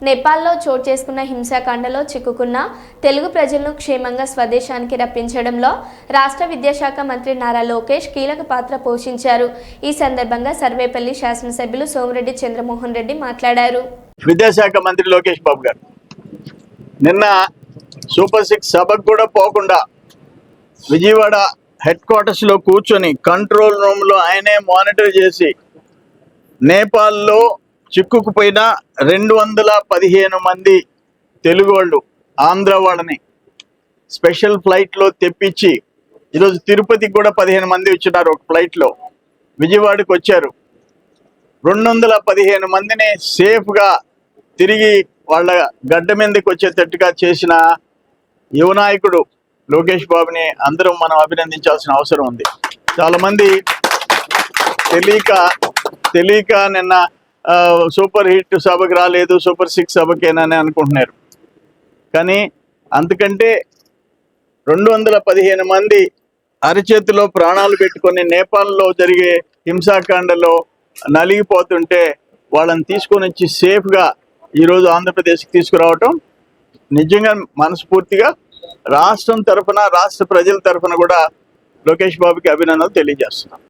నేపాల్లో చోటు చేసుకున్న హింసాకాండలో చిక్కుకున్న తెలుగు ప్రజలను క్షేమంగా స్వదేశానికి రప్పించడంలో రాష్ట్ర విద్యాశాఖ మంత్రి నారా లోకేష్ కీలక పాత్ర పోషించారు. ఈ సందర్భంగా సర్వేపల్లి శాసనసభ్యులు సోమిరెడ్డి చంద్రమోహన్ రెడ్డి మాట్లాడారు. విద్యాశాఖ మంత్రి లోకేష్ బాబు గారు నిన్న సూపర్ సిక్స్ సభకు కూడా పోకుండా విజయవాడ హెడ్ క్వార్టర్స్లో కూర్చొని కంట్రోల్ రూమ్లో ఆయనే మానిటర్ చేసి నేపాల్లో చిక్కుకుపోయిన రెండు వందల పదిహేను మంది తెలుగు వాళ్ళు ఆంధ్ర వాళ్ళని స్పెషల్ ఫ్లైట్లో తెప్పించి ఈరోజు తిరుపతికి కూడా పదిహేను మంది వచ్చినారు ఒక ఫ్లైట్లో విజయవాడకు విజయవాడకి వచ్చారు. రెండు వందల పదిహేను మందిని సేఫ్గా తిరిగి వాళ్ళ గడ్డ మీదకి వచ్చేటట్టుగా చేసిన యువనాయకుడు లోకేష్ బాబుని అందరం మనం అభినందించాల్సిన అవసరం ఉంది. చాలామంది తెలియక తెలియక నిన్న సూపర్ హిట్ సభకు రాలేదు సూపర్ సిక్స్ సభకేనని అనుకుంటున్నారు. కానీ అందుకంటే రెండు వందల పదిహేను మంది అరచేతిలో ప్రాణాలు పెట్టుకొని నేపాల్లో జరిగే హింసాకాండలో నలిగిపోతుంటే వాళ్ళని తీసుకొని వచ్చి సేఫ్గా ఈరోజు ఆంధ్రప్రదేశ్కి తీసుకురావటం నిజంగా మనస్ఫూర్తిగా రాష్ట్రం తరఫున రాష్ట్ర ప్రజల తరఫున కూడా లోకేష్ బాబుకి అభినందనలు తెలియజేస్తున్నాం.